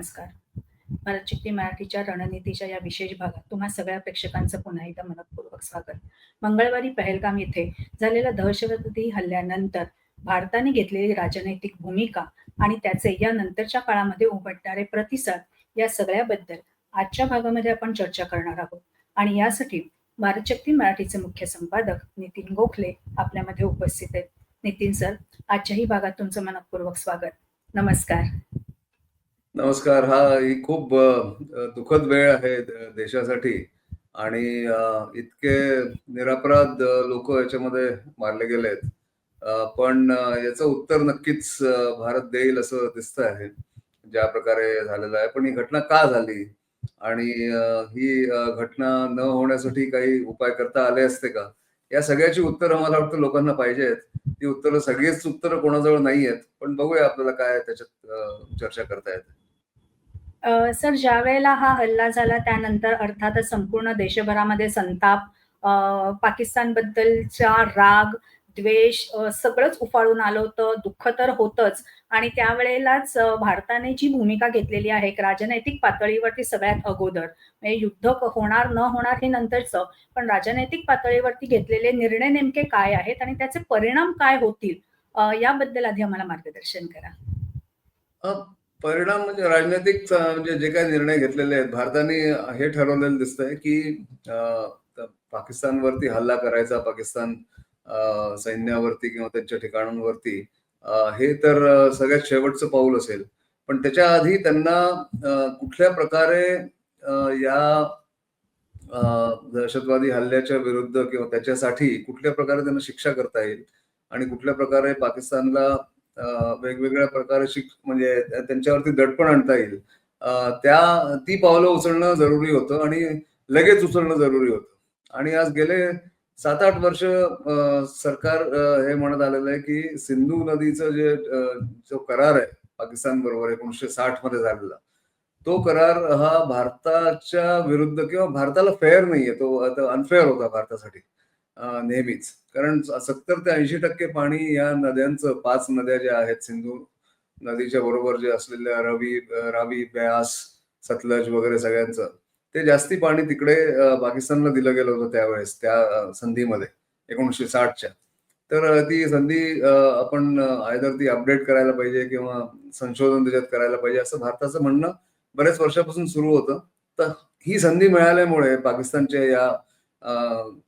नमस्कार. भारत चिकटी मराठीच्या रणनीतीच्या या विशेष भागात तुम्हा सगळ्या प्रेक्षकांचं पुन्हा एकदा मनपूर्वक स्वागत. मंगळवारी पहलगाम येथे झालेल्या दहशतवादी हल्ल्यानंतर भारताने घेतलेली राजनैतिक भूमिका आणि त्याचे या नंतरच्या काळामध्ये उमटणारे प्रतिसाद या सगळ्याबद्दल आजच्या भागामध्ये आपण चर्चा करणार आहोत. आणि यासाठी भारत शक्ती मराठीचे मुख्य संपादक नितीन गोखले आपल्यामध्ये उपस्थित आहेत. नितीन सर आजच्याही भागात तुमचं मनपूर्वक स्वागत. नमस्कार. नमस्कार. हा ही खूप अ, दुःखद वेळ आहे द- देशासाठी. आणि अ, इतके निरपराध लोक याच्यामध्ये मारले गेलेत. अ, पण अ, याचं उत्तर नक्कीच अ, भारत देईल असं दिसत आहे. ज्या प्रकारे झालेलं आहे. पण ही घटना का झाली? आणि अ, ही अ, घटना न होण्यासाठी काही उपाय करता आले असते का? या सगळ्याची उत्तरं मला वाटतं लोकांना पाहिजेत. ती उत्तरं सगळीच उत्तरं कोणाजवळ नाही आहेत पण बघूया आपल्याला काय त्याच्यात अ, चर्चा करता येते. सर ज्या वेळेला हा हल्ला झाला त्यानंतर अर्थातच संपूर्ण देशभरामध्ये संताप अ, पाकिस्तानबद्दलचा राग द्वेष सगळंच उफाळून आलं होतं दुःख तर होतच. आणि त्यावेळेलाच भारताने जी भूमिका घेतलेली आहे एक राजनैतिक पातळीवरती सगळ्यात अगोदर म्हणजे युद्ध होणार न होणार हे नंतरचं पण राजनैतिक पातळीवरती घेतलेले निर्णय नेमके काय आहेत आणि त्याचे परिणाम काय होतील याबद्दल आधी आम्हाला मार्गदर्शन करा. परिणाम म्हणजे राजनैतिक म्हणजे जे काही निर्णय घेतलेले आहेत भारताने हे ठरवलेलं दिसतंय की पाकिस्तानवरती हल्ला करायचा पाकिस्तान सैन्यावरती किंवा त्यांच्या ठिकाणांवरती हे तर सगळ्यात शेवटचं पाऊल असेल. पण त्याच्या आधी त्यांना कुठल्या प्रकारे या दहशतवादी हल्ल्याच्या विरुद्ध किंवा त्याच्यासाठी कुठल्या प्रकारे त्यांना शिक्षा करता येईल आणि कुठल्या प्रकारे पाकिस्तानला वेगवेगळ्या प्रकारची म्हणजे त्यांच्यावरती दडपण आणता येईल. त्या ती पावलं उचलणं जरुरी होतं आणि लगेच उचलणं जरुरी होतं. आणि आज गेले सात आठ वर्ष सरकार हे म्हणत आलेलं आहे की सिंधू नदीचं जे जो करार आहे पाकिस्तान बरोबर एकोणीसशे साठमध्ये झालेला तो करार हा भारताच्या विरुद्ध किंवा भारताला फेअर नाहीये. तो अनफेअर होता भारतासाठी. नेहमीच. कारण सत्तर ते ऐंशी टक्के पाणी या नद्यांचं पाच नद्या ज्या आहेत सिंधू नदीच्या बरोबर जे असलेल्या रवी रावी ब्यास सतलज वगैरे सगळ्यांचं ते जास्ती पाणी तिकडे पाकिस्तानला दिलं गेलं होतं त्यावेळेस त्या संधीमध्ये एकोणीसशे साठच्या. तर ती संधी आपण आयदर ती अपडेट करायला पाहिजे किंवा संशोधन त्याच्यात करायला पाहिजे असं भारताचं म्हणणं बरेच वर्षापासून सुरू होतं. तर ही संधी मिळाल्यामुळे पाकिस्तानच्या या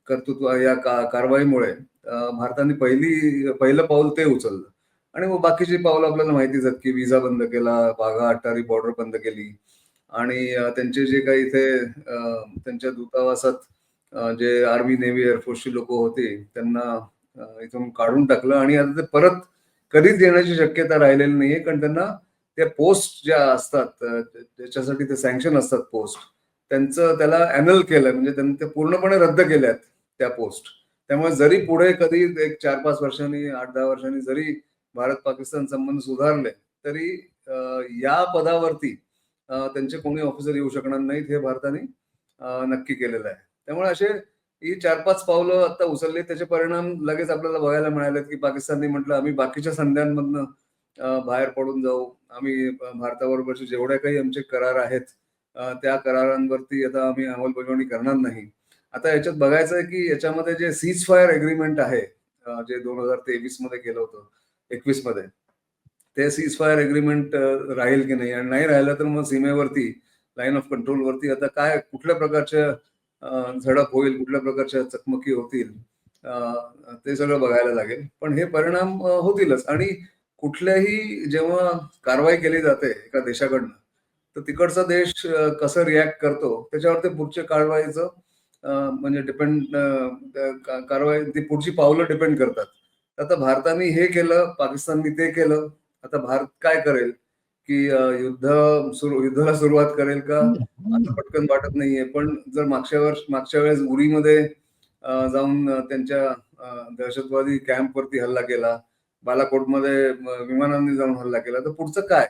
कर्तृत्व या का- कारवाईमुळे भारताने पहिली पहिलं पाऊल ते उचललं. आणि मग बाकीची पावलं आपल्याला माहितीच आहेत की विजा बंद केला बागा अटारी बॉर्डर बंद केली. आणि त्यांचे जे काही इथे त्यांच्या दूतावासात जे आर्मी नेव्ही एअरफोर्सची लोक होती त्यांना इथून काढून टाकलं. आणि आता ते परत कधीच येण्याची शक्यता राहिलेली नाहीये कारण त्यांना त्या पोस्ट ज्या असतात त्याच्यासाठी ज्याच्यासाठी ते सँक्शन असतात पोस्ट त्यांचं त्याला अॅनल केलंय म्हणजे त्यांनी ते पूर्णपणे रद्द केल्यात त्या पोस्ट. त्यामुळे जरी पुढे कधी एक चार पाच वर्षांनी आठ दहा वर्षांनी जरी भारत पाकिस्तान संबंध सुधारले तरी या पदावरती त्यांचे कोणी ऑफिसर येऊ शकणार नाहीत हे भारताने नक्की केलेलं आहे. त्यामुळे असे ही चार पाच पावलं आता उचलली त्याचे परिणाम लगेच आपल्याला बघायला मिळालेत की पाकिस्तानने म्हटलं आम्ही बाकीच्या संध्यांमधनं बाहेर पडून जाऊ. आम्ही भारताबरोबरचे जेवढे काही आमचे करार आहेत त्या करारांवरती आता आम्ही अंमलबजावणी करणार नाही. आता याच्यात बघायचं आहे की याच्यामध्ये जे सीज फायर एग्रीमेंट आहे जे दोन हजार तेवीसमध्ये केलं होतं एकवीसमध्ये ते सीज फायर एग्रीमेंट राहील की नाही? आणि नाही राहिलं तर मग सीमेवरती लाईन ऑफ कंट्रोलवरती आता काय कुठल्या प्रकारच्या झडप होईल कुठल्या प्रकारच्या चकमकी होतील ते सगळं बघायला लागेल. पण हे परिणाम होतीलच. आणि कुठल्याही जेव्हा कारवाई केली जाते एका देशाकडनं तर तिकडचा देश कसं रिॲक्ट करतो त्याच्यावर ते पुढच्या कारवाईचं म्हणजे डिपेंड कारवाई ती पुढची पावलं डिपेंड करतात. आता भारताने हे केलं पाकिस्तानने ते केलं आता भारत काय करेल? की युद्ध सुरू युद्धाला सुरुवात करेल का? आता पटकन वाटत नाहीये पण जर मागच्या वर्ष मागच्या वेळेस उरीमध्ये जाऊन त्यांच्या दहशतवादी दहशतवादी कॅम्पवरती हल्ला केला बालाकोटमध्ये विमानांनी जाऊन हल्ला केला तर पुढचं काय?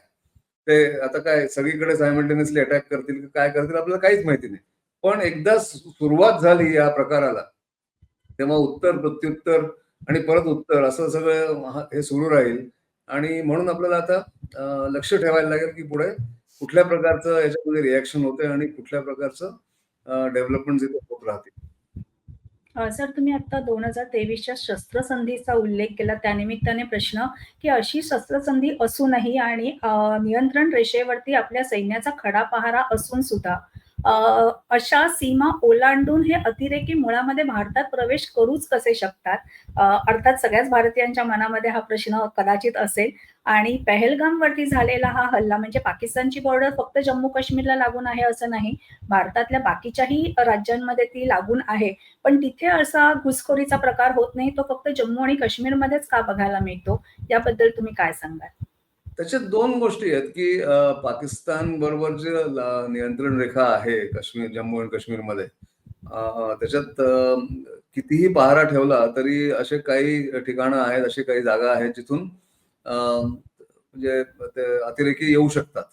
ते आता काय सगळीकडे सायमल्टेनियसली अटॅक करतील की काय करतील आपल्याला काहीच माहिती नाही. पण एकदा सुरुवात झाली या प्रकाराला तेव्हा उत्तर प्रत्युत्तर आणि परत उत्तर असं सगळं हे सुरू राहील. आणि म्हणून आपल्याला आता लक्ष ठेवायला लागेल की पुढे कुठल्या प्रकारचं याच्यामध्ये रिॲक्शन होते आणि कुठल्या प्रकारचं डेव्हलपमेंट जिथे होत राहते सर तुम्ही आता 2023च्या शस्त्रसंधीचा उल्लेख केला. त्यानिमित्ताने प्रश्न, की अशी शस्त्रसंधी असूनही आणि नियंत्रण रेषेवरती आपल्या सैन्याचा खडा पहारा असून सुद्धा अशा सीमा ओलांडून हे अतिरेकी मुळामध्ये भारतात प्रवेश करूच कसे शकतात? अर्थात सगळ्याच भारतीयांच्या मनामध्ये हा प्रश्न कदाचित असेल आणि पहलगामवरती झालेला हा हल्ला म्हणजे पाकिस्तानची बॉर्डर फक्त जम्मू-काश्मीरला लागून आहे असं नाही. भारतातल्या बाकीच्याही राज्यांमध्ये ती लागून आहे. पण तिथे असा घुसखोरीचा प्रकार होत नाही. तो फक्त जम्मू आणि काश्मीरमध्येच का बघायला मिळतो? याबद्दल तुम्ही काय सांगाल? त्याच्यात दोन गोष्टी आहेत, की पाकिस्तान बरोबर जे ला नियंत्रण रेखा आहे काश्मीर, जम्मू आणि काश्मीरमध्ये त्याच्यात कितीही पहारा ठेवला तरी असे काही ठिकाणं आहेत, अशी काही जागा आहेत जिथून म्हणजे ते अतिरेकी येऊ शकतात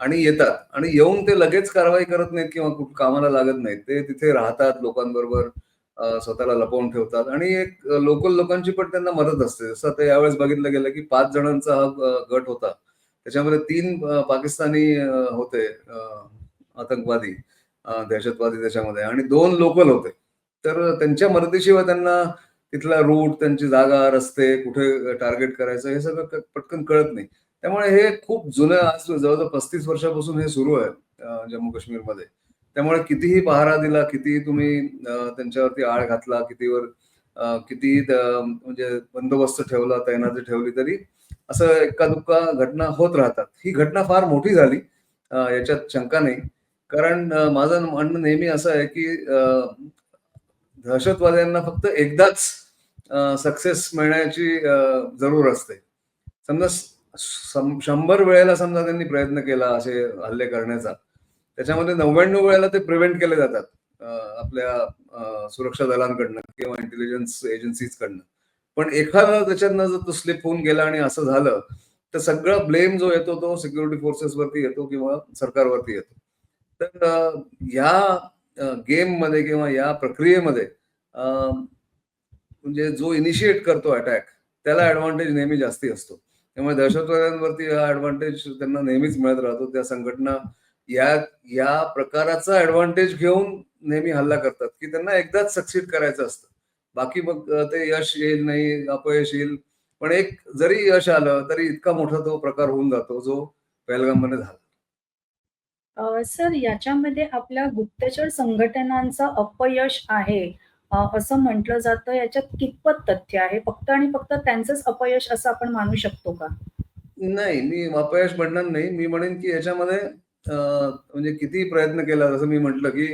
आणि येतात आणि येऊन ते लगेच कारवाई करत नाहीत किंवा कुठं कामाला लागत नाहीत. ते तिथे राहतात लोकांबरोबर स्वतःला लपवून ठेवतात आणि एक लोकल लोकांची पण त्यांना मदत असते. जसं आता यावेळेस बघितलं गेलं, की पाच जणांचा हा गट होता. त्याच्यामध्ये तीन पाकिस्तानी होते आतंकवादी, दहशतवादी त्याच्यामध्ये आणि दोन लोकल होते. तर त्यांच्या मदतीशिवाय त्यांना तिथला रूट, त्यांची जागा, रस्ते, कुठे टार्गेट करायचं हे सगळं पटकन कळत नाही. त्यामुळे हे खूप जुनं आज जवळजवळ पस्तीस वर्षापासून हे सुरू आहे जम्मू-काश्मीरमध्ये. त्यामुळे कितीही पहारा दिला, कितीही तुम्ही त्यांच्यावरती आळ घातला, कितीवर कितीही म्हणजे बंदोबस्त ठेवला, तैनाती ठेवली तरी असं एक्का-दुक्का घटना होत राहतात. ही घटना फार मोठी झाली याच्यात शंका नाही. कारण माझं म्हणणं नेहमी असं आहे, की दहशतवाद्यांना फक्त एकदाच सक्सेस मिळण्याची जरूर असते. समजा शंभर वेळेला समजा त्यांनी प्रयत्न केला असे हल्ले करण्याचा, त्याच्यामध्ये 99 वेळेला ते प्रिव्हेंट केले जातात आपल्या सुरक्षा दलांकडनं किंवा इंटेलिजन्स एजन्सीजकडनं. पण एखादा त्याच्यातनं जर तो स्लिप होऊन गेला आणि असं झालं, तर सगळा ब्लेम जो येतो तो सिक्युरिटी फोर्सेसवरती येतो किंवा सरकारवरती येतो. तर ह्या या अ, गेममध्ये किंवा या प्रक्रियेमध्ये म्हणजे जो इनिशिएट करतो अटॅक, त्याला ऍडव्हान्टेज नेहमी जास्ती असतो. त्यामुळे दहशतवाद्यांवरती हा ऍडव्हान्टेज त्यांना नेहमीच मिळत राहतो. त्या संघटना या या प्रकाराचा एडव्हांटेज घेऊन नेहमी हल्ला करतात, की त्यांना एकदाच सक्सीड करायचं असतं. बाकी मग ते यश येईल नाही, अपयश येईल. पण एक जरी यश आलं, तरी इतका मोठा तो प्रकार होऊन जातो, जो पहलगाममध्ये झाला. अ, सर याच्यामध्ये आपल्या गुप्तचर संघटनांचं अपयश आहे असं म्हटलं जातं. याच्यात कितपत तथ्य आहे? फक्त आणि फक्त त्यांचंच अपयश असं आपण मानू शकतो का? नाही, मी अपयश म्हणणार नाही. मी म्हणेन, की याच्यामध्ये म्हणजे किती प्रयत्न केला, जसं मी म्हटलं, की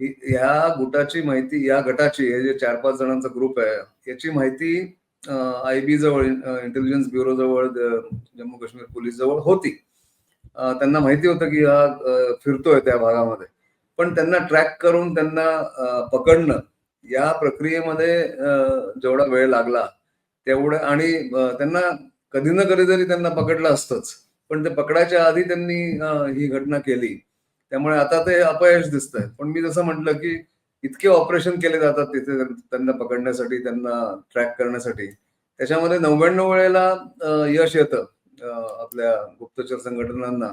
ह्या गुटाची माहिती या गटाची हे जे 4-5 जणांचा ग्रुप आहे, याची माहिती आय-बी जवळ इंटेलिजन्स ब्युरो जवळ, जम्मू काश्मीर पोलीस जवळ होती. त्यांना माहिती होतं, की हा फिरतोय त्या भागामध्ये. पण त्यांना ट्रॅक करून त्यांना पकडणं या प्रक्रियेमध्ये जेवढा वेळ लागला, तेवढं आणि त्यांना कधी ना कधीतरी त्यांना पकडलं असतंच. पण ते पकडायच्या आधी त्यांनी ही घटना केली. त्यामुळे आता ते अपयश दिसतंय. पण मी जसं म्हटलं, की इतके ऑपरेशन केले जातात तिथे त्यांना पकडण्यासाठी, त्यांना ट्रॅक करण्यासाठी. त्याच्यामध्ये 99 वेळेला यश येतं आपल्या गुप्तचर संघटनांना.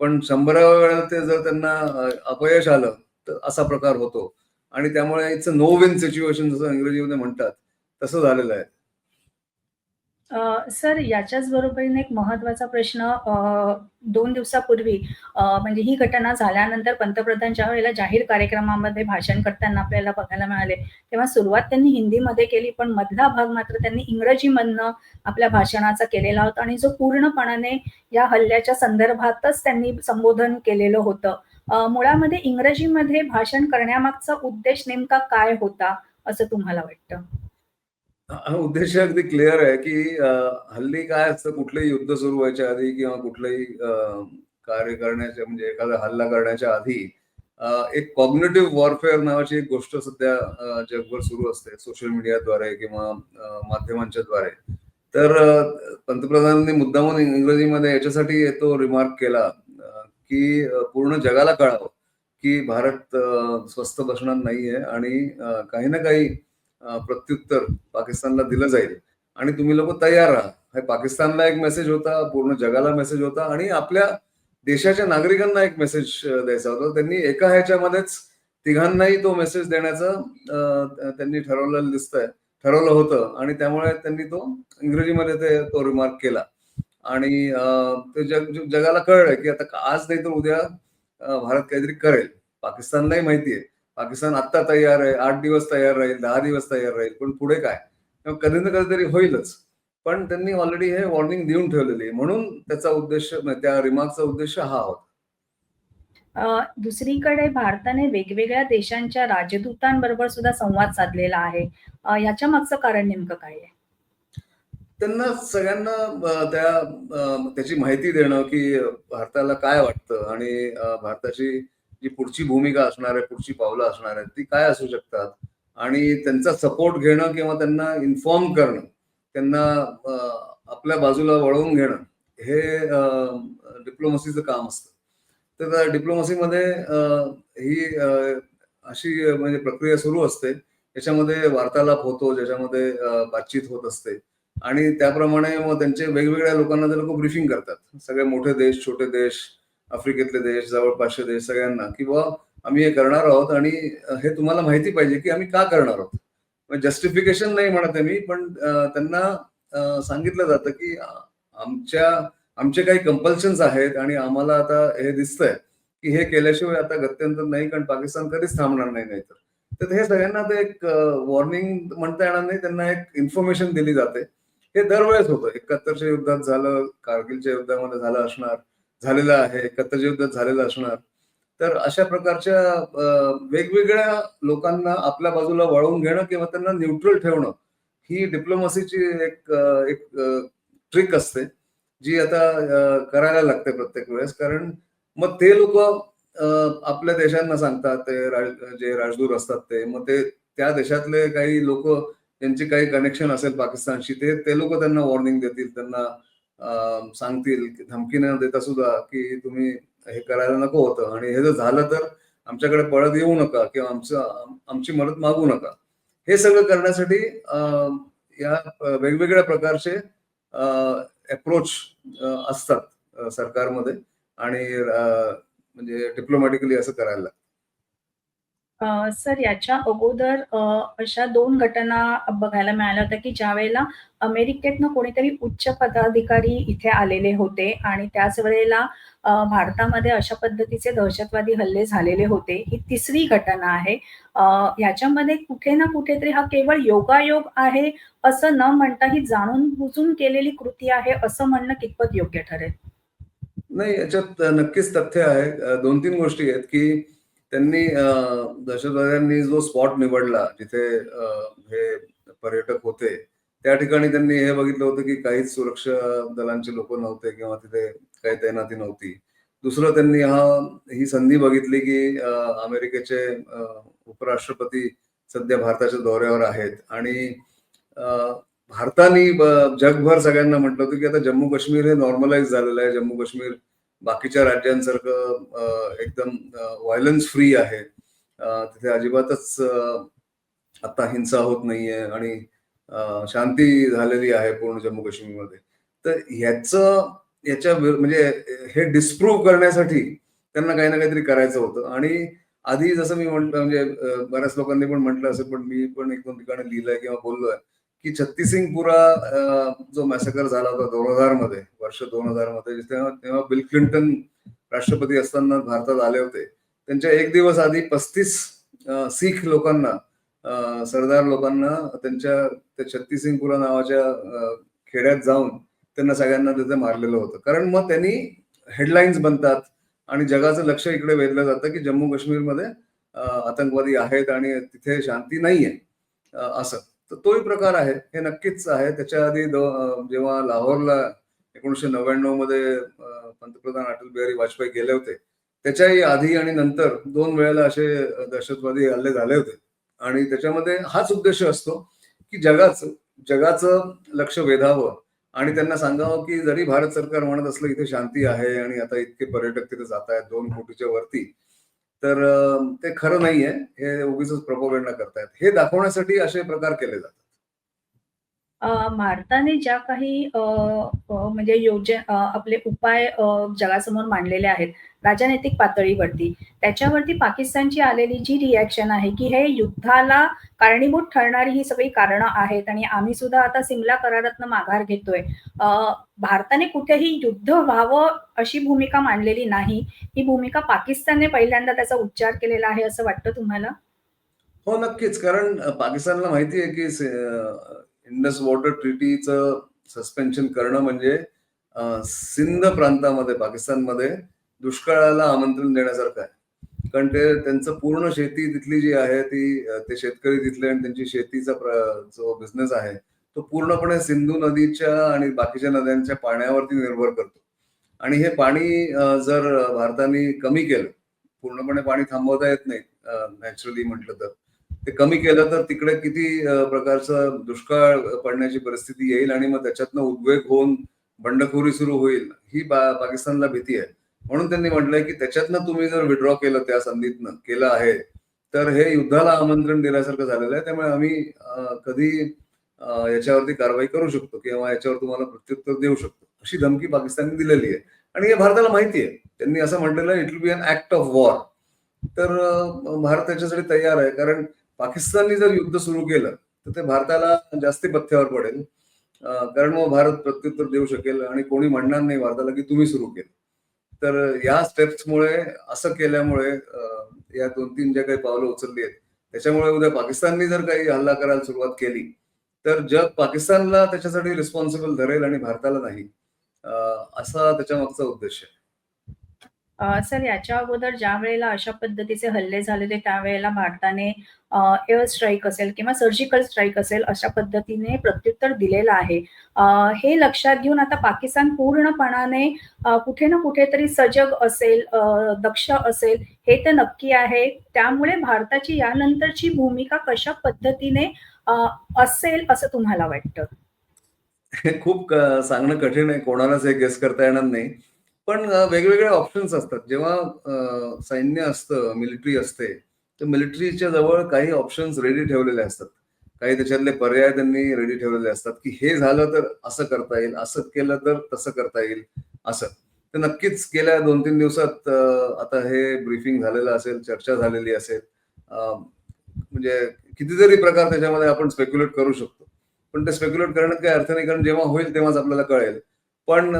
पण 100व्या वेळेला ते जर त्यांना अपयश आलं, तर असा प्रकार होतो. आणि त्यामुळे it's a no win situation जसं इंग्रजीमध्ये म्हणतात, तसं झालेलं आहे. सर याच्याच बरोबरीने एक महत्त्वाचा प्रश्न दोन दिवसापूर्वी म्हणजे ही घटना झाल्यानंतर पंतप्रधान ज्या वेळेला जाहीर कार्यक्रमामध्ये भाषण करताना आपल्याला बघायला मिळाले, तेव्हा सुरुवात त्यांनी हिंदीमध्ये केली, पण मधला भाग मात्र त्यांनी इंग्रजीमधनं आपल्या भाषणाचा केलेला होता आणि जो पूर्णपणाने या हल्ल्याच्या संदर्भातच त्यांनी संबोधन केलेलं होतं. मुळामध्ये इंग्रजीमध्ये भाषण करण्यामागचा उद्देश नेमका काय होता, असं तुम्हाला वाटतं? हा उद्देश अगदी क्लिअर आहे, की अ, हल्ली काय असतं कुठलंही युद्ध सुरू व्हायच्या आधी किंवा कुठलंही अ, कार्य करण्याच्या म्हणजे एखादा हल्ला करण्याच्या आधी अ, एक कॉग्नेटिव्ह वॉरफेअर नावाची एक गोष्ट सध्या अ, जगभर सुरू असते सोशल मीडियाद्वारे किंवा अ, माध्यमांच्या द्वारे. तर अ, पंतप्रधानांनी मुद्दामून इंग्रजीमध्ये याच्यासाठी तो रिमार्क केला अ, की अ, पूर्ण जगाला कळावं, की भारत अ, स्वस्थ बसणार नाहीये आणि अ, काही ना काही प्रत्युत्तर पाकिस्तानला दिलं जाईल. आणि तुम्ही लोक तयार राहा. हे पाकिस्तानला एक मेसेज होता, पूर्ण जगाला मेसेज होता आणि आपल्या देशाच्या नागरिकांना एक मेसेज द्यायचा होता. त्यांनी एका ह्याच्यामध्येच तिघांनाही तो मेसेज देण्याचं त्यांनी ठरवलेलं दिसतंय ठरवलं होतं. आणि त्यामुळे त्यांनी तो इंग्रजीमध्ये ते तो रिमार्क केला. आणि ते जग जगाला कळलं की आता आज नाही तर उद्या भारत काहीतरी करेल. पाकिस्तानलाही माहिती आहे. पाकिस्तान आत्ता तयार आहे आठ दिवस तयार राहील दहा दिवस तयार राहील पण पुढे काय? कधी ना कधीतरी होईलच. पण त्यांनी ऑलरेडी हे वॉर्निंग देऊन ठेवलेली आहे. म्हणून त्याचा उद्देश म्हणजे त्या रिमार्कचा उद्देश हा होता. दुसरीकडे भारताने वेगवेगळ्या देशांच्या राजदूतांबरोबर सुद्धा संवाद साधलेला आहे. याच्या मागचं कारण नेमकं काय आहे? त्यांना सगळ्यांना त्या त्याची माहिती देणं की भारताला काय वाटतं आणि भारताची जी पुढची भूमिका असणार आहे पुढची पावलं असणार आहेत ती काय असू शकतात? आणि त्यांचा सपोर्ट घेणं किंवा त्यांना इन्फॉर्म करणं त्यांना आपल्या बाजूला वळवून घेणं हे डिप्लोमसीचं काम असतं. तर डिप्लोमसीमध्ये ही अशी म्हणजे प्रक्रिया सुरू असते याच्यामध्ये वार्तालाप होतो ज्याच्यामध्ये बातचीत होत असते. आणि त्याप्रमाणे मग त्यांचे वेगवेगळ्या लोकांना ते लोक ब्रिफिंग करतात. सगळे मोठे देश छोटे देश आफ्रिकेतले देश जवळपासचे देश सगळ्यांना की बा आम्ही हे करणार आहोत आणि हे तुम्हाला माहिती पाहिजे की आम्ही का करणार आहोत. जस्टिफिकेशन नाही म्हणत आहे मी पण त्यांना सांगितलं जातं की आमच्या आमचे काही कंपल्शन्स आहेत आणि आम्हाला आता हे दिसतंय की हे केल्याशिवाय आता गत्यंतर नाही कारण पाकिस्तान कधीच थांबणार नाही नाहीतर. तर हे सगळ्यांना ते एक वॉर्निंग म्हणता येणार नाही त्यांना एक इन्फॉर्मेशन दिली जाते. हे दरवेळेस होतं. एकाहत्तरच्या युद्धात झालं कारगिलच्या युद्धामध्ये झालं असणार झालेलं आहे एकाहत्तरच्या झालेलं असणार. तर अशा प्रकारच्या वेगवेगळ्या लोकांना आपल्या बाजूला वळवून घेणं किंवा त्यांना न्यूट्रल ठेवणं ही डिप्लोमसीची एक एक ट्रिक असते जी आता करायला लागते प्रत्येक वेळेस. कारण मग ते लोक आपल्या देशांना सांगतात ते राज- जे राजदूर असतात ते मग ते त्या देशातले काही लोक त्यांची काही कनेक्शन असेल पाकिस्तानशी ते ते लोक त्यांना वॉर्निंग देतील त्यांना सांगतील की धमकी न देता सुद्धा की तुम्ही हे करायला नको होतं. आणि हे जर झालं तर आमच्याकडे पळत येऊ नका किंवा आमचं आमची मदत मागू नका. हे सगळं करण्यासाठी या वेगवेगळ्या प्रकारचे अप्रोच असतात सरकारमध्ये. आणि म्हणजे डिप्लोमॅटिकली असं करायला लागतं. सर याच्या अगोदर अशा दोन घटना बघायला मिळाल्या होत्या की ज्यावेळेला अमेरिकेतनं कोणीतरी उच्च पदाधिकारी इथे आलेले होते आणि त्याच वेळेला भारतामध्ये अशा पद्धतीचे दहशतवादी हल्ले झालेले होते. ही तिसरी घटना आहे. याच्यामध्ये कुठे ना कुठेतरी हा केवळ योगायोग आहे असं न म्हणता ही जाणून बुजून केलेली कृती आहे असं म्हणणं कितपत योग्य ठरेल? नाही याच्यात नक्कीच तथ्य आहे. दोन तीन गोष्टी आहेत की त्यांनी दहशतवाद्यांनी जो स्पॉट निवडला जिथे हे पर्यटक होते त्या ठिकाणी त्यांनी हे बघितलं होतं की काहीच सुरक्षा दलांचे लोक नव्हते किंवा तिथे काही तैनाती नव्हती. दुसरं त्यांनी हा ही संधी बघितली की अमेरिकेचे उपराष्ट्रपती सध्या भारताच्या दौऱ्यावर आहेत. आणि भारताने जगभर सगळ्यांना म्हटलं होतं की आता जम्मू काश्मीर हे नॉर्मलाइज झालेलं आहे. जम्मू काश्मीर बाकीच्या राज्यांसारखं एकदम व्हायलन्स फ्री आहे. तिथे अजिबातच आता हिंसा होत नाहीये आणि शांती झालेली आहे पूर्ण जम्मू काश्मीरमध्ये. तर ह्याच याच्या म्हणजे हे डिस्प्रूव्ह करण्यासाठी त्यांना काही ना काहीतरी करायचं होतं. आणि आधी जसं मी म्हटलं म्हणजे बऱ्याच लोकांनी पण म्हटलं असेल पण मी पण एक दोन ठिकाणी लिहिलंय किंवा बोललोय. की छत्तीसिंगपुरा जो मॅसेकर झाला होता दोन हजारमध्ये वर्ष दोन हजारमध्ये तेव्हा तेव्हा बिल क्लिंटन राष्ट्रपती असताना भारतात आले होते. त्यांच्या एक दिवस आधी पस्तीस सीख लोकांना सरदार लोकांना त्यांच्या त्या छत्तीसिंगपुरा नावाच्या खेड्यात जाऊन त्यांना सगळ्यांना तिथे मारलेलं होतं. कारण मग त्यांनी हेडलाईन्स बनतात आणि जगाचं लक्ष इकडे वेधलं जातं की जम्मू काश्मीरमध्ये आतंकवादी आहेत आणि तिथे शांती नाहीये असं. तर तोही प्रकार आहे. हे नक्कीच आहे. त्याच्या आधी जेव्हा लाहोरला एकोणीशे नव्याण्णवमध्ये पंतप्रधान अटल बिहारी वाजपेयी गेले होते त्याच्याही आधी आणि नंतर दोन वेळेला असे दहशतवादी हल्ले झाले होते. आणि त्याच्यामध्ये हाच उद्देश असतो की जगाचं जगाचं लक्ष वेधावं आणि त्यांना सांगावं की जरी भारत सरकार म्हणत असलं इथे शांती आहे आणि आता इतके पर्यटक तिथे जात आहेत दोन कोटीच्या वरती तर ते खरं नाहीये. हे उगीच प्रपोगंडा करतायत. हे दाखवण्यासाठी असे प्रकार केले जातात. भारताने ज्या काही अ, म्हणजे योजना आपले उपाय जगासमोर मांडलेले आहेत राजनैतिक पातळीवरती, त्याच्यावरती पाकिस्तानची आलेली जी रिॲक्शन आहे, की हे युद्धाला कारणीभूत ठरणारी ही सगळी कारणं आहेत आणि आम्ही सुद्धा आता सिमला करारातनं माघार घेतोय. भारताने कुठेही युद्ध व्हावं अशी भूमिका मांडलेली नाही. ही भूमिका पाकिस्तानने पहिल्यांदा त्याचा उच्चार केलेला आहे असं वाटतं तुम्हाला? हो, नक्कीच. कारण पाकिस्तानला माहिती आहे, की इंडस वॉटर ट्रिटीचं सस्पेन्शन करणं म्हणजे सिंध प्रांतामध्ये, पाकिस्तानमध्ये दुष्काळाला आमंत्रण देण्यासारखं आहे. कारण ते त्यांचं पूर्ण शेती तिथली जी आहे ती ते शेतकरी तिथले आणि त्यांची शेतीचा जो बिझनेस आहे, तो पूर्णपणे सिंधू नदीच्या आणि बाकीच्या नद्यांच्या पाण्यावरती निर्भर करतो. आणि हे पाणी जर भारताने कमी केलं, पूर्णपणे पाणी थांबवता येत नाही नॅचरली म्हटलं तर. ते कमी केलं तर तिकडे किती प्रकारचं दुष्काळ पडण्याची परिस्थिती येईल आणि मग त्याच्यातनं उद्वेग होऊन बंडखोरी सुरू होईल, ही पाकिस्तानला भीती आहे. म्हणून त्यांनी म्हटलंय, की त्याच्यातनं तुम्ही जर विथड्रॉ केलं त्या संधीतनं, केलं आहे, तर हे युद्धाला आमंत्रण दिल्यासारखं झालेलं आहे. त्यामुळे आम्ही कधी याच्यावरती कारवाई करू शकतो किंवा याच्यावर तुम्हाला प्रत्युत्तर देऊ शकतो. अशी धमकी पाकिस्तानने दिलेली आहे. आणि हे भारताला माहिती आहे. त्यांनी असं म्हटलेलं आहे, "it will be an act of war." तर भारत त्याच्यासाठी तयार आहे. कारण पाकिस्तानने जर युद्ध सुरू केलं, तर ते भारताला जास्ती पथ्यावर पडेल. कारण मग भारत प्रत्युत्तर देऊ शकेल आणि कोणी म्हणणार नाही भारताला, की तुम्ही सुरू केलं. तर या स्टेप्समुळे असं केल्यामुळे या 2-3 ज्या काही पावलं उचलली आहेत, त्याच्यामुळे उद्या पाकिस्तानने जर काही हल्ला करायला सुरुवात केली, तर जग पाकिस्तानला त्याच्यासाठी रिस्पॉन्सिबल धरेल आणि भारताला नाही. असा त्याच्या मागचा उद्देश आहे. सर याच्या अगोदर ज्या वेळेला अशा पद्धतीचे हल्ले झालेले त्यावेळेला भारताने एअर स्ट्राईक असेल किंवा सर्जिकल स्ट्राईक असेल अशा पद्धतीने प्रत्युत्तर दिलेलं आहे. हे लक्षात घेऊन आता पाकिस्तान पूर्णपणाने कुठे ना कुठेतरी सजग असेल, दक्ष असेल हे तर नक्की आहे. त्यामुळे भारताची यानंतरची भूमिका कशा पद्धतीने असेल असं तुम्हाला वाटतं? खूप सांगणं कठीण आहे. कोणालाच हे गेस करता येणार नाही. पण वेगवेगळे ऑप्शन्स असतात. जेव्हा सैन्य असतं, मिलिटरी असते, तर मिलिटरीच्या जवळ काही ऑप्शन्स रेडी ठेवलेले असतात. काही त्याच्यातले पर्याय त्यांनी रेडी ठेवलेले असतात, की हे झालं तर असं करता येईल, असं केलं तर तसं करता येईल, असं. तर नक्कीच गेल्या 2-3 दिवसात आता हे ब्रीफिंग झालेलं असेल, चर्चा झालेली असेल. म्हणजे कितीतरी प्रकार त्याच्यामध्ये आपण स्पेक्युलेट करू शकतो. पण ते स्पेक्युलेट करण्यात काही अर्थ नाही, कारण जेव्हा होईल तेव्हाच आपल्याला कळेल. पण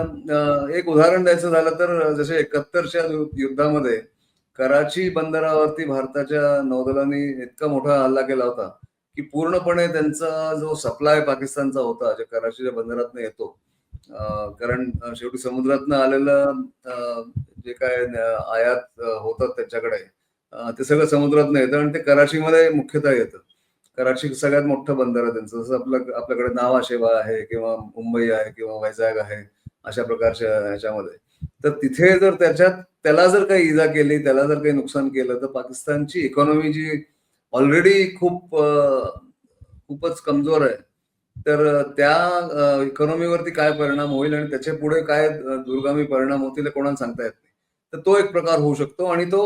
एक उदाहरण द्यायचं झालं तर जसे एकाहत्तरच्या युद्धामध्ये कराची बंदरावरती भारताच्या नौदलाने इतका मोठा हल्ला केला होता, की पूर्णपणे त्यांचा जो सप्लाय पाकिस्तानचा होता, जे कराचीच्या बंदरातनं येतो. कारण शेवटी समुद्रातनं आलेलं जे काय आयात होतात त्याच्याकडे ते सगळं समुद्रातनं येतं आणि ते कराचीमध्ये मुख्यतः येतं. कराची सगळ्यात मोठं बंदर आहे त्यांचं. जसं आपलं आपल्याकडे नावाशेवा आहे किंवा मुंबई आहे किंवा वैजाग आहे, अशा प्रकारच्या ह्याच्यामध्ये. तर तिथे जर त्याच्यात त्याला जर काही इजा केली, त्याला जर काही नुकसान केलं, तर पाकिस्तानची इकॉनॉमी जी ऑलरेडी खूप खूपच कमजोर आहे. तर त्या इकॉनॉमीवरती काय परिणाम होईल आणि त्याच्या पुढे काय दुर्गामी दूरगामी परिणाम होतील हे कोणाला सांगता येत नाही. तर तो एक प्रकार होऊ शकतो आणि तो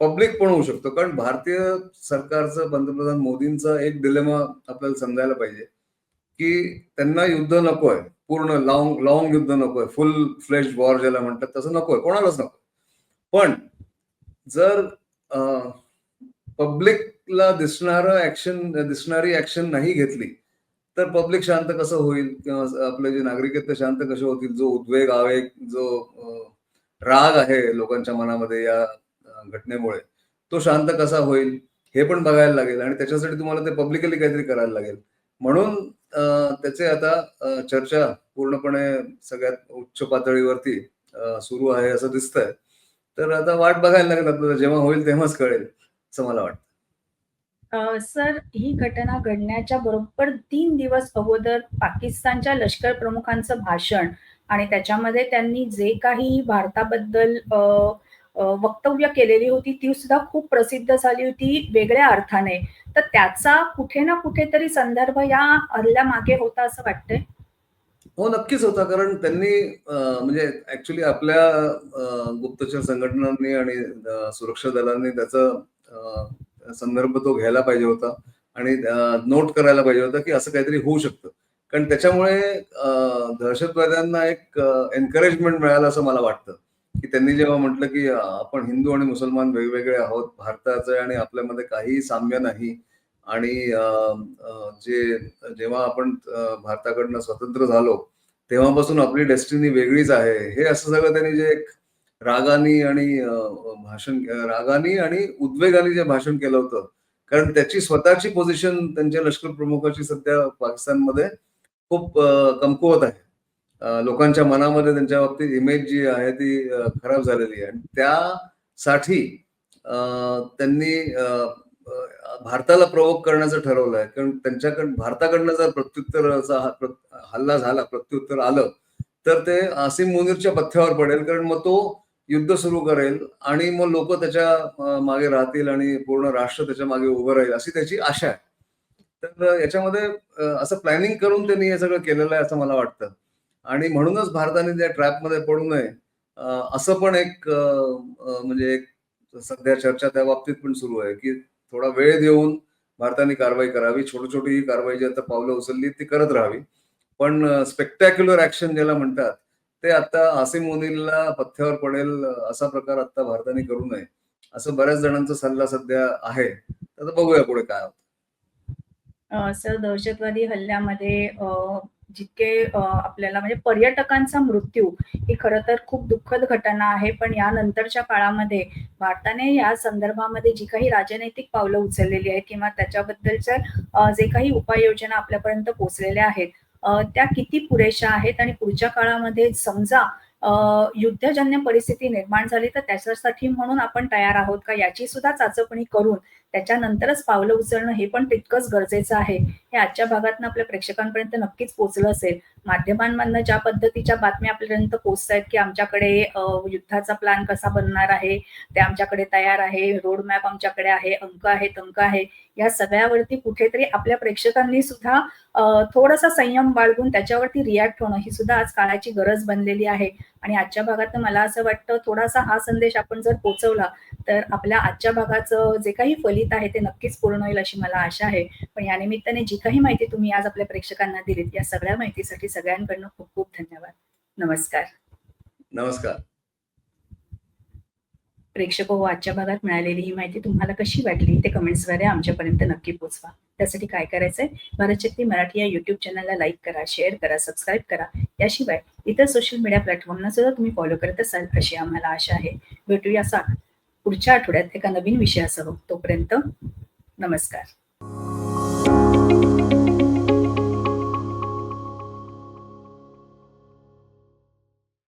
पब्लिक पण होऊ शकतो. कारण भारतीय सरकारचं पंतप्रधान मोदींचा एक डिलेमा आपल्याला समजायला पाहिजे, की त्यांना युद्ध नकोय. पूर्ण लॉंग लॉंग युद्ध नकोय. फुल फ्लेश वॉर ज्याला म्हणतात तसं नकोय. कोणालाच नको. पण जर पब्लिकला दिसणारं ऍक्शन दिसणारी ऍक्शन नाही घेतली, तर पब्लिक शांत कसं होईल किंवा आपले जे नागरिक आहेत ते शांत कसे होतील? जो उद्वेग, आवेग, जो राग आहे लोकांच्या मनामध्ये या घटनेमुळे, तो शांत कसा होईल? हे पण बघायला लागेल आणि त्याच्यासाठी तुम्हाला ते पब्लिकली काहीतरी करायला लागेल. म्हणून त्याचे आता चर्चा पूर्णपणे सगळ्यात उच्च पातळीवरती सुरू आहे असं दिसतंय. तर आता वाट बघायला लागेल आपल्याला. जेव्हा होईल तेव्हाच कळेल, असं मला वाटतं. सर ही घटना घडण्याच्या बरोबर तीन दिवस अगोदर पाकिस्तानच्या लष्कर प्रमुखांचं भाषण आणि त्याच्यामध्ये त्यांनी जे काही भारताबद्दल अ, वक्तव्य केलेली होती, ती सुद्धा खूप प्रसिद्ध झाली होती वेगळ्या अर्थाने. तर त्याचा कुठे ना कुठेतरी संदर्भ या हल्ल्यामागे होता असं वाटतंय? हो, नक्कीच होता. कारण त्यांनी म्हणजे ऍक्च्युली आपल्या गुप्तचर संघटनांनी आणि सुरक्षा दलांनी त्याचा संदर्भ तो घ्यायला पाहिजे होता आणि नोट करायला पाहिजे होता, की असं काहीतरी होऊ शकतं. कारण त्याच्यामुळे दहशतवाद्यांना एक एनकरेजमेंट मिळालं असं मला वाटतं की त्यांनी जेव्हा म्हटलं की आपण हिंदू आणि मुसलमान वेगवेगळे आहोत भारताचं आणि आपल्यामध्ये काही साम्य नाही आणि जे जेव्हा आपण भारताकडनं स्वतंत्र झालो तेव्हापासून आपली डेस्टिनी वेगळीच आहे. हे असं सगळं त्यांनी जे एक रागानी आणि भाषण रागानी आणि उद्वेगाने जे भाषण केलं होतं कारण त्याची स्वतःची पोझिशन त्यांच्या लष्कर प्रमुखाची सध्या पाकिस्तानमध्ये खूप कमकुवत आहे. लोकांच्या मनामध्ये त्यांच्या बाबतीत इमेज जी आहे ती खराब झालेली आहे. आणि त्यासाठी त्यांनी भारताला प्रवोक करण्याचं ठरवलं आहे कारण त्यांच्याकडं भारताकडनं जर प्रत्युत्तराचा हल्ला झाला प्रत्युत्तर आलं तर ते आसिम मुनीरच्या पथ्यावर पडेल. कारण मग तो युद्ध सुरू करेल आणि मग लोक त्याच्यामागे राहतील आणि पूर्ण राष्ट्र त्याच्यामागे उभं राहील अशी त्याची आशा आहे. तर याच्यामध्ये असं प्लॅनिंग करून त्यांनी हे सगळं केलेलं आहे असं मला वाटतं. आणि म्हणूनच भारताने त्या ट्रॅपमध्ये पडू नये. असं पण एक म्हणजे एक सध्या चर्चा त्या बाबतीत पण सुरू आहे की थोडा वेळ देऊन भारताने कारवाई करावी. छोटी छोटी ही कारवाई जी आता पावलं उचलली ती करत राहावी. पण स्पेक्टॅक्युलर ऍक्शन ज्याला म्हणतात ते आता आसिम मुनीलला पथ्यावर पडेल असा प्रकार आता भारताने करू नये. असं बऱ्याच जणांचा सल्ला सध्या आहे. तर आता बघूया पुढे काय होतं. सर दहशतवादी हल्ल्यामध्ये जितके आपल्याला म्हणजे पर्यटकांचा मृत्यू ही खरं तर खूप दुःखद घटना आहे. पण यानंतरच्या काळामध्ये भारताने या संदर्भामध्ये जी काही राजनैतिक पावलं उचललेली आहेत किंवा त्याच्याबद्दलच्या जे काही उपाययोजना आपल्यापर्यंत पोहोचलेल्या आहेत त्या किती पुरेशा आहेत? आणि पुढच्या काळामध्ये समजा युद्धजन्य परिस्थिती निर्माण झाली तर त्याच्यासाठी म्हणून आपण तयार आहोत का याची सुद्धा चाचपणी करून त्याच्यानंतरच पावलं उचलणं हे पण तितकंच गरजेचं आहे. हे आजच्या भागातनं आपल्या प्रेक्षकांपर्यंत नक्कीच पोचलं असेल. माध्यमांमधनं ज्या पद्धतीच्या बातम्या आपल्यापर्यंत पोहोचत आहेत की आमच्याकडे युद्धाचा प्लॅन कसा बनणार आहे ते आमच्याकडे तयार आहे रोड मॅप आमच्याकडे आहे अंक आहे तंक आहे या सगळ्यावरती कुठेतरी आपल्या प्रेक्षकांनी सुद्धा थोडासा संयम बाळगून त्याच्यावरती रिॲक्ट होणं ही सुद्धा आज काळाची गरज बनलेली आहे. आणि आजच्या भागात मला असं वाटतं थोडासा हा संदेश आपण जर पोहोचवला तर आपल्या आजच्या भागाचं जे काही फलित आहे ते नक्कीच पूर्ण होईल अशी मला आशा आहे. पण या निमित्ताने जी काही माहिती तुम्ही आज आपल्या प्रेक्षकांना दिलीत या सगळ्या माहितीसाठी सगळ्यांकडनं खूप खूप धन्यवाद. नमस्कार. नमस्कार. प्रेक्षक हो आजच्या भागात मिळालेली ही माहिती तुम्हाला कशी वाटली ते कमेंट्सद्वारे आमच्यापर्यंत नक्की पोचवा. त्यासाठी काय करायचंय? भारतशक्ती मराठी या युट्यूब चॅनलला लाईक करा शेअर करा सबस्क्राईब करा. याशिवाय इतर सोशल मीडिया प्लॅटफॉर्मना सुद्धा तुम्ही फॉलो करत असाल अशी आम्हाला आशा आहे. भेटूया असा पुढच्या आठवड्यात एका नवीन विषयासह. तोपर्यंत नमस्कार.